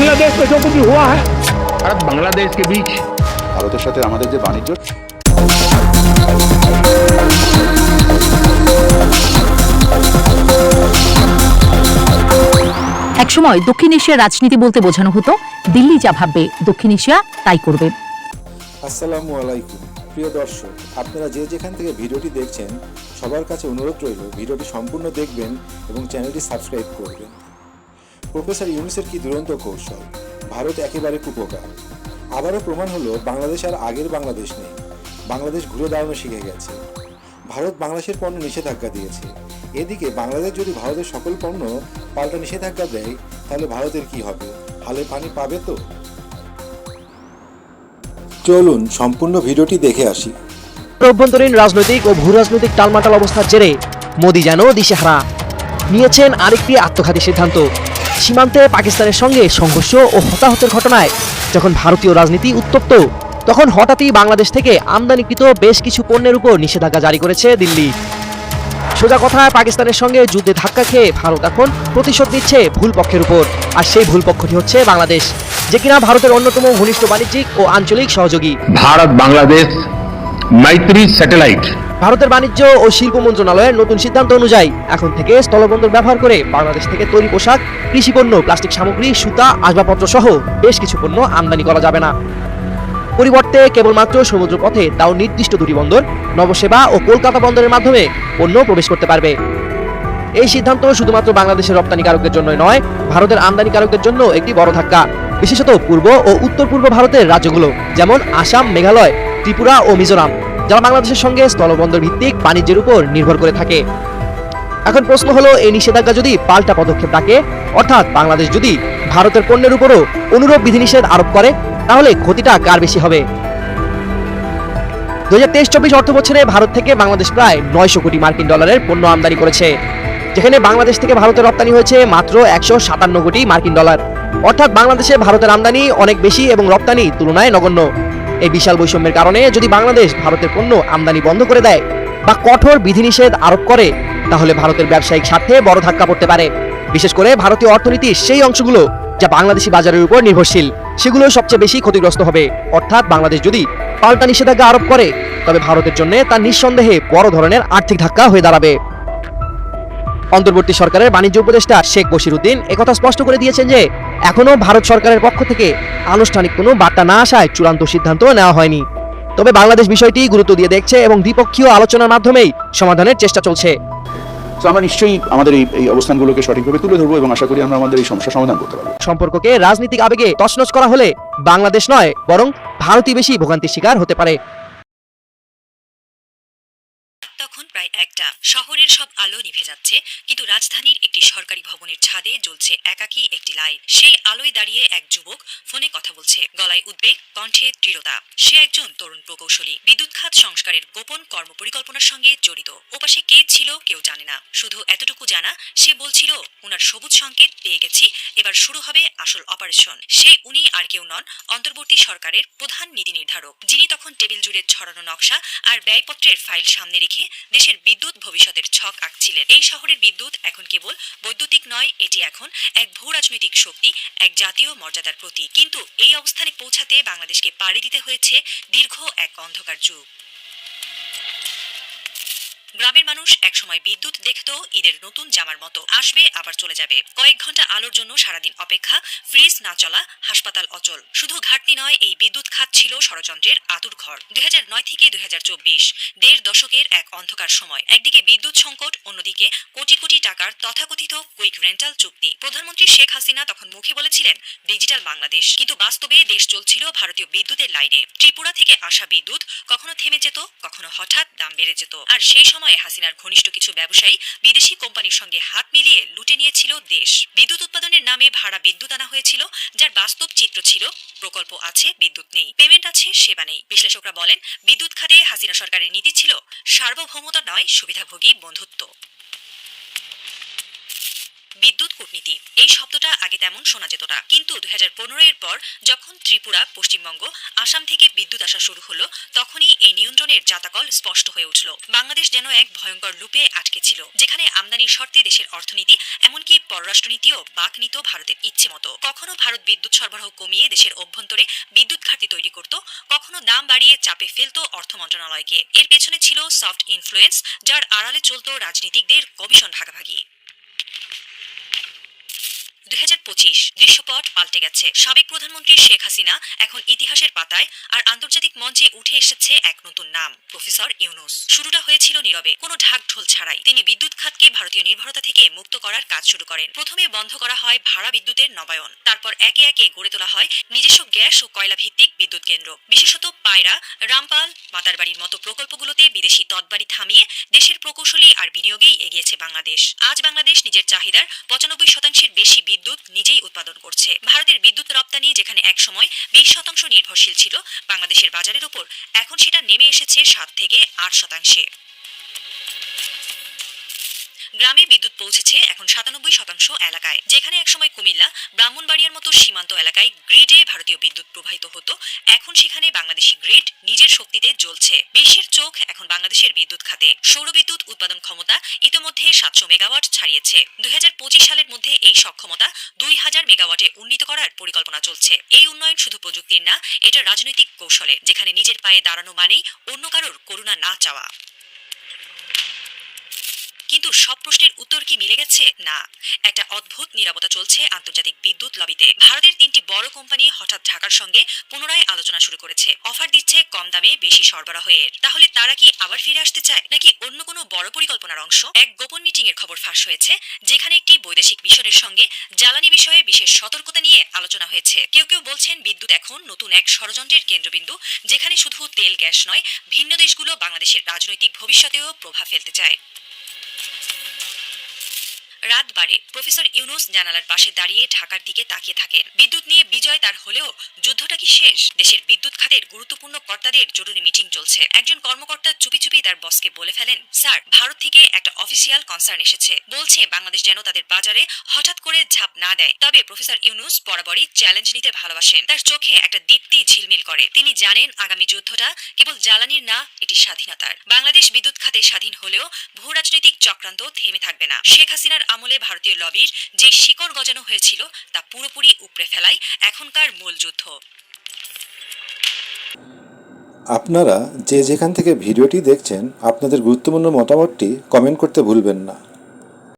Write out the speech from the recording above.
बांग्लादेश में जो कुछ हुआ है भारत बांग्लादेश के बीच ভারতের সাথে আমাদের যে বাণিজ্য একসময় দক্ষিণ এশিয়ার রাজনীতি বলতে বোঝানো হতো দিল্লি যা ভাববে দক্ষিণ এশিয়া তাই করবে আসসালামু আলাইকুম প্রিয় দর্শক আপনারা যে যেখান থেকে ভিডিওটি দেখছেন সবার কাছে অনুরোধ রইল ভিডিওটি সম্পূর্ণ দেখবেন এবং চ্যানেলটি সাবস্ক্রাইব করবেন প্রফেসর ইউনুসের কি দুরন্ত কৌশল? ভারত একেবারে কুপকার। আবারও প্রমাণ হলো, বাংলাদেশ আর আগের বাংলাদেশ নেই। বাংলাদেশ ঘুরে দাঁড়ানো শিখে গেছে। ভারত বাংলাদেশের পণ্য নিষেধাজ্ঞা দিয়েছে। এদিকে বাংলাদেশ যদি ভারতের সকল পণ্য পাল্টা নিষেধাজ্ঞা দেয়, তাহলে ভারতের কি হবে? হালে পানি পাবে তো? চলুন, সম্পূর্ণ ভিডিওটি দেখে আসি। অভ্যন্তরীণ রাজনৈতিক ও ভূ রাজনৈতিক টালমাটাল অবস্থার জেরে মোদি যেন দিশেহারা। নিয়েছেন আরেকটি আত্মঘাতী সিদ্ধান্ত। সীমান্তে পাকিস্তানের সঙ্গে সংঘর্ষ ও হতাহতের ঘটনায় যখন ভারতীয় রাজনীতি উত্তপ্ত, তখন হঠাৎই বাংলাদেশ থেকে আমদানিকৃত বেশ কিছু পণ্যের উপর নিষেধাজ্ঞা জারি করেছে দিল্লি। সোজা কথায় পাকিস্তানের সঙ্গে যুদ্ধে ধাক্কা খেয়ে ভারত এখন প্রতিশোধ নিচ্ছে ভুল পক্ষের উপর। আর সেই ভুল পক্ষটি হচ্ছে বাংলাদেশ, যে কিনা ভারতের অন্যতম ঘনিষ্ঠ বাণিজ্যিক ও আঞ্চলিক সহযোগী। ভারত বাংলাদেশ মাইত্রী স্যাটেলাইট ভারতের বাণিজ্য ও শিল্প মন্ত্রণালয়ের নতুন সিদ্ধান্ত অনুযায়ী এখন থেকে স্থলবন্দর ব্যবহার করে বাংলাদেশ থেকে তৈরি পোশাক কৃষি পণ্য প্লাস্টিক সামগ্রী, সুতা, আসবাবপত্র সহ বেশ কিছু পণ্য আমদানি করা যাবে না। পরিবর্তে কেবলমাত্র সমুদ্র পথে তাও নির্দিষ্ট দুটি বন্দর, নবসেবা ও কলকাতা বন্দরের মাধ্যমে পণ্য প্রবেশ করতে পারবে। এই সিদ্ধান্ত শুধুমাত্র বাংলাদেশের রপ্তানিকারকদের জন্যই নয়, ভারতের আমদানিকারকদের জন্য একটি বড় ধাক্কা, বিশেষত পূর্ব ও উত্তর পূর্ব ভারতের রাজ্যগুলো, যেমন আসাম, মেঘালয়, ত্রিপুরা ও মিজোরাম। যারা বাংলাদেশের সঙ্গে স্থলবন্দর ভিত্তিক বাণিজ্যের উপর নির্ভর করে থাকে। এখন প্রশ্ন হলো, এই নিষেধাজ্ঞা যদি পাল্টা পদক্ষেপ ডাকে, অর্থাৎ বাংলাদেশ যদি ভারতের পণ্যের উপরও অনুরূপ বিধিনিষেধ আরোপ করে, তাহলে ক্ষতিটা কার বেশি হবে? দু হাজার তেইশ চব্বিশ অর্থ বছরে ভারত থেকে বাংলাদেশ প্রায় নয়শো কোটি মার্কিন ডলারের পণ্য আমদানি করেছে। যেখানে বাংলাদেশ থেকে ভারতের রপ্তানি হয়েছে মাত্র একশো সাতান্ন কোটি মার্কিন ডলার। অর্থাৎ বাংলাদেশে ভারতের আমদানি অনেক বেশি এবং রপ্তানি তুলনায় নগণ্য। এই বিশাল বৈষম্যের কারণে যদি বাংলাদেশ ভারতের পণ্য আমদানি বন্ধ করে দেয় বা কঠোর বিধিনিষেধ আরোপ করে, তাহলে ভারতের ব্যবসায়িক স্বার্থে বড় ধাক্কা পড়তে পারে। বিশেষ করে ভারতীয় অর্থনীতির সেই অংশগুলো যা বাংলাদেশি বাজারের উপর নির্ভরশীল, সেগুলো সবচেয়ে বেশি ক্ষতিগ্রস্ত হবে। অর্থাৎ বাংলাদেশ যদি পাল্টা নিষেধাজ্ঞা আরোপ করে, তবে ভারতের জন্য তা নিঃসন্দেহে বড় ধরনের আর্থিক ধাক্কা হয়ে দাঁড়াবে। অন্তর্বর্তী সরকারের বাণিজ্য উপদেষ্টা শেখ বশির উদ্দিন একথা স্পষ্ট করে দিয়েছেন যে এখনও ভারত সরকারের পক্ষ থেকে আনুষ্ঠানিক কোনো বার্তা না আসায় চূড়ান্ত সিদ্ধান্ত নেওয়া হয়নি। তবে বাংলাদেশ বিষয়টি গুরুত্ব দিয়ে দেখছে এবং দ্বিপক্ষীয় আলোচনার মাধ্যমেই সমাধানের চেষ্টা চলছে। তো আমরা নিশ্চয়ই আমাদের এই এই অবস্থানগুলোকে সঠিকভাবে তুলে ধরবো এবং আশা করি আমরা আমাদের এই সমস্যা সমাধান করতে পারব। সম্পর্ককে রাজনৈতিক আবেগে তছনছ করা হলে বাংলাদেশ নয় বরং ভারতই বেশি ভোগান্তির শিকার হতে পারে। তখন প্রায় একটা। শহরের সব আলো নিভে যাচ্ছে, কিন্তু রাজধানীর একটি সরকারি ভবনের ছাদে জ্বলছে একাকী একটি লাইট। সেই আলোয় দাঁড়িয়ে এক যুবক ফোনে কথা বলছে। গলায় উদ্বেগ, কণ্ঠে দৃঢ়তা। সে একজন তরুণ প্রকৌশলী। বিদ্যুৎ খাত সংস্কারের গোপন কর্মপরিকল্পনার সঙ্গে জড়িত। ওপাশে কে ছিল কেউ জানে না। শুধু এতটুকু জানা, সে বলছিল ওনার সবুজ সংকেত পেয়ে গেছি, এবার শুরু হবে আসল অপারেশন। সে উনি আর কেউ নন, অন্তর্বর্তী সরকারের প্রধান নীতি নির্ধারক, যিনি তখন টেবিল জুড়ে ছড়ানো নকশা আর ব্যয়পত্রের ফাইল সামনে রেখে দেশের বিদ্যুৎ ভবিষ্যতের ছক আঁকছিলেন। এই শহরের বিদ্যুৎ এখন কেবল বৈদ্যুতিক নয়, এটি এখন এক ভূরাজনৈতিক শক্তি, এক জাতীয় মর্যাদার প্রতি কিন্তু এই অবস্থানে পৌঁছাতে বাংলাদেশকে পাড়ি দিতে হয়েছে দীর্ঘ এক অন্ধকার যুগ। গ্রামের মানুষ একসময় বিদ্যুৎ দেখত ঈদের নতুন জামার মতো। আসবে, আবার চলে যাবে। কয়েক ঘণ্টা আলোর জন্য সারাদিন অপেক্ষা, ফ্রিজ না চলা, হাসপাতাল অচল। শুধু ঘাটতি নয়, এই বিদ্যুৎ খাত ছিল ষড়যন্ত্রের আতুর ঘর। দুই থেকে দুই দেড় দশকের এক অন্ধকার সময়। একদিকে বিদ্যুৎ সংকট, অন্যদিকে কোটি কোটি টাকার তথাকথিত কুইক রেন্টাল চুক্তি। প্রধানমন্ত্রী শেখ হাসিনা তখন মুখে বলেছিলেন, ডিজিটাল বাংলাদেশ। কিন্তু বাস্তবে দেশ চলছিল ভারতীয় বিদ্যুতের লাইনে। ত্রিপুরা থেকে আসা বিদ্যুৎ কখনো থেমে যেত, কখনো হঠাৎ দাম বেড়ে যেত। আর সেই সময়ে হাসিনার ঘনিষ্ঠ কিছু ব্যবসায়ী বিদেশি কোম্পানির সঙ্গে হাত মিলিয়ে লুটে নিয়েছিল দেশ। বিদ্যুৎ উৎপাদনের নামে ভাড়া বিদ্যুৎ আনা হয়েছিল, যার বাস্তব চিত্র ছিল, প্রকল্প আছে, বিদ্যুৎ নেই পেমেন্ট আছে, সেবা নেই। বিশ্লেষকরা বলেন, বিদ্যুৎ খাতে হাসিনা সরকারের নীতি ছিল, সার্বভৌমতা নয়, সুবিধাভোগী বন্ধুত্ব। বিদ্যুৎ কূটনীতি। এই শব্দটা আগে তেমন শোনা যেত না। কিন্তু দু হাজার পনেরো এর পর যখন ত্রিপুরা, পশ্চিমবঙ্গ, আসাম থেকে বিদ্যুৎ আসা শুরু হলো, তখনই এই নিয়ন্ত্রণের জাতাকল স্পষ্ট হয়ে উঠল। বাংলাদেশ যেন এক ভয়ঙ্কর লুপে আটকে ছিল, যেখানে আমদানির শর্তে দেশের অর্থনীতি, এমনকি পররাষ্ট্রনীতিও বাক নিত ভারতের ইচ্ছে মতো। কখনো ভারত বিদ্যুৎ সরবরাহ কমিয়ে দেশের অভ্যন্তরে বিদ্যুৎ ঘাটতি তৈরি করত, কখনো দাম বাড়িয়ে চাপে ফেলত অর্থ মন্ত্রণালয়কে। এর পেছনে ছিল সফট ইনফ্লুয়েন্স যার আড়ালে চলত রাজনীতিকদের কমিশন ভাগাভাগি। দুই হাজার পঁচিশ দৃশ্যপট পাল্টে গেছে। সাবেক প্রধানমন্ত্রী শেখ হাসিনা এখন ইতিহাসের পাতায় আর আন্তর্জাতিক মঞ্চে উঠে এসেছে এক নতুন নাম, প্রফেসর ইউনুস। শুরুটা হয়েছিল নীরবে, কোনো ঢাক ঢোল ছাড়াই। তিনি বিদ্যুৎ খাতকে ভারতীয় নির্ভরতা থেকে মুক্ত করার কাজ শুরু করেন। প্রথমে বন্ধ করা হয় ভাড়া বিদ্যুতের নবায়ন, তারপর একে একে গড়ে তোলা হয় গ্যাস ও কয়লা ভিত্তিক বিদ্যুৎ কেন্দ্র। বিশেষত পায়রা, রামপাল, মাতারবাড়ির মতো প্রকল্পগুলোতে বিদেশি তৎবাড়ি থামিয়ে দেশের প্রকৌশলী আর বিনিয়োগেই এগিয়েছে বাংলাদেশ। আজ বাংলাদেশ নিজের চাহিদার পঁচানব্বই শতাংশের বেশি বিদ্যুৎ নিজেই উৎপাদন করছে। ভারতের বিদ্যুৎ রপ্তানি যেখানে এক সময় বিশ শতাংশ নির্ভরশীল ছিল, বাংলাদেশের বাজারের উপর এখন সেটা নেমে এসেছে সাত থেকে আট শতাংশে। গ্রামে পৌঁছেছে এখন সাতানব্বই শতাংশ এলাকায়। যেখানে একসময় কুমিল্লা, ব্রাহ্মণবাড়িয়ার মতো সীমান্ত এলাকায় গ্রিডে ভারতীয় বিদ্যুৎ প্রবাহিত হতো। এখন সেখানে বাংলাদেশি গ্রিড নিজের শক্তিতে জ্বলছে। বিশ্বের চোখ এখন বাংলাদেশের বিদ্যুৎ খাতে। সৌরবিদ্যুৎ উৎপাদন ক্ষমতা ইতোমধ্যে সাতশো মেগাওয়াট ছাড়িয়েছে। দুই হাজার পঁচিশ সালের মধ্যে এই সক্ষমতা দুই হাজার মেগাওয়াটে উন্নীত করার পরিকল্পনা চলছে। এই উন্নয়ন শুধু প্রযুক্তির না, এটা রাজনৈতিক কৌশলে, যেখানে নিজের পায়ে দাঁড়ানো মানেই অন্য কারোর করুণা না চাওয়া। কিন্তু সব প্রশ্নের উত্তর কি মিলে গেছে? না। একটা অদ্ভুত নিরাপত্তা চলছে আন্তর্জাতিক বিদ্যুৎ লবিতে। ভারতের তিনটি বড় কোম্পানি হঠাৎ ঢাকার সঙ্গে পুনরায় আলোচনা শুরু করেছে। অফার দিচ্ছে কম দামে বেশি সরবরাহের। তাহলে তারা কি আবার ফিরে আসতে চায়? নাকি অন্য কোনো বড় পরিকল্পনার অংশ? এক গোপন মিটিং এর খবর ফাঁস হয়েছে, যেখানে একটি বৈদেশিক মিশনের সঙ্গে জ্বালানি বিষয়ে বিশেষ সতর্কতা নিয়ে আলোচনা হয়েছে। কেউ কেউ বলছেন বিদ্যুৎ এখন নতুন এক ষড়যন্ত্রের কেন্দ্রবিন্দু, যেখানে শুধু তেল, গ্যাস নয়, ভিন্ন দেশগুলো বাংলাদেশের রাজনৈতিক ভবিষ্যতেও প্রভাব ফেলতে চায়। রাত বাড়ে। প্রফেসর ইউনুস জানালার পাশে দাঁড়িয়ে ঢাকার দিকে তাকিয়ে থাকেন। বিদ্যুৎ নিয়ে বিজয় তার হলেও যুদ্ধটা কি শেষ? দেশের বিদ্যুৎ খাতের গুরুত্বপূর্ণ কর্তাদের জরুরি মিটিং চলছে। একজন কর্মকর্তা চুপি চুপি তার বসকে বলে ফেলেন, স্যার, ভারত থেকে একটা অফিসিয়াল কনসার্ন এসেছে। বলছে বাংলাদেশ যেন তাদের বাজারে হঠাৎ করে ঝাঁপ না দেয়। তবে প্রফেসর ইউনুস বরাবরই চ্যালেঞ্জ নিতে ভালোবাসেন। তার চোখে একটা দীপ্তি ঝিলমিল করে। তিনি জানেন আগামী যুদ্ধটা কেবল জ্বালানির না, এটি স্বাধীনতার। বাংলাদেশ বিদ্যুৎ খাতে স্বাধীন হলেও ভূ রাজনৈতিক চক্রান্ত থেমে থাকবে না। শেখ হাসিনার আমলে ভারতীয় লবির যে শিকড় গজানো হয়েছিল তা পুরোপুরি উপড়ে ফেলাই এখনকার মূল যুদ্ধ। আপনারা যে যেখান থেকে ভিডিওটি দেখছেন, আপনাদের গুরুত্বপূর্ণ মতামতটি কমেন্ট করতে ভুলবেন না।